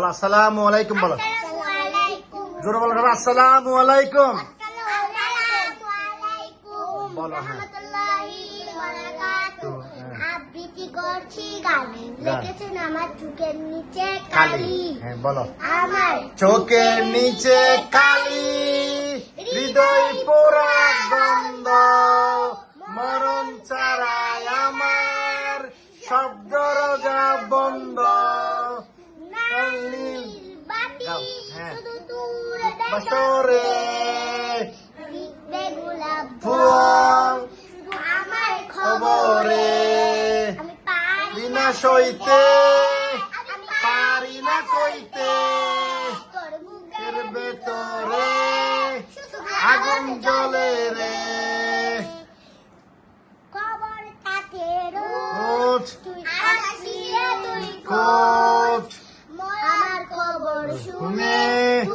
আসসালামু আলাইকুম বলো। জোরে বলো আসসালামু আলাইকুম। বলো, হ্যাঁ। হ্যাঁ। আবৃত্তি করছি গান। গান। লিখেছেন আমার চোখের নিচে কালি। কালি। হ্যাঁ বলো। আমার চোখের নিচে কালি। হৃদয় পোড়া গন্ধ। মরণ চারায় আমার শব্দ রোজা বন্ধ। গাও, হ্যাঁ। বছরে আমার খবরে বিনা সইতে। পারি না কইতে এর ভেতরে আগুন জ্বলে রে। খবর থাকে তুই আসিয়া তুই আমার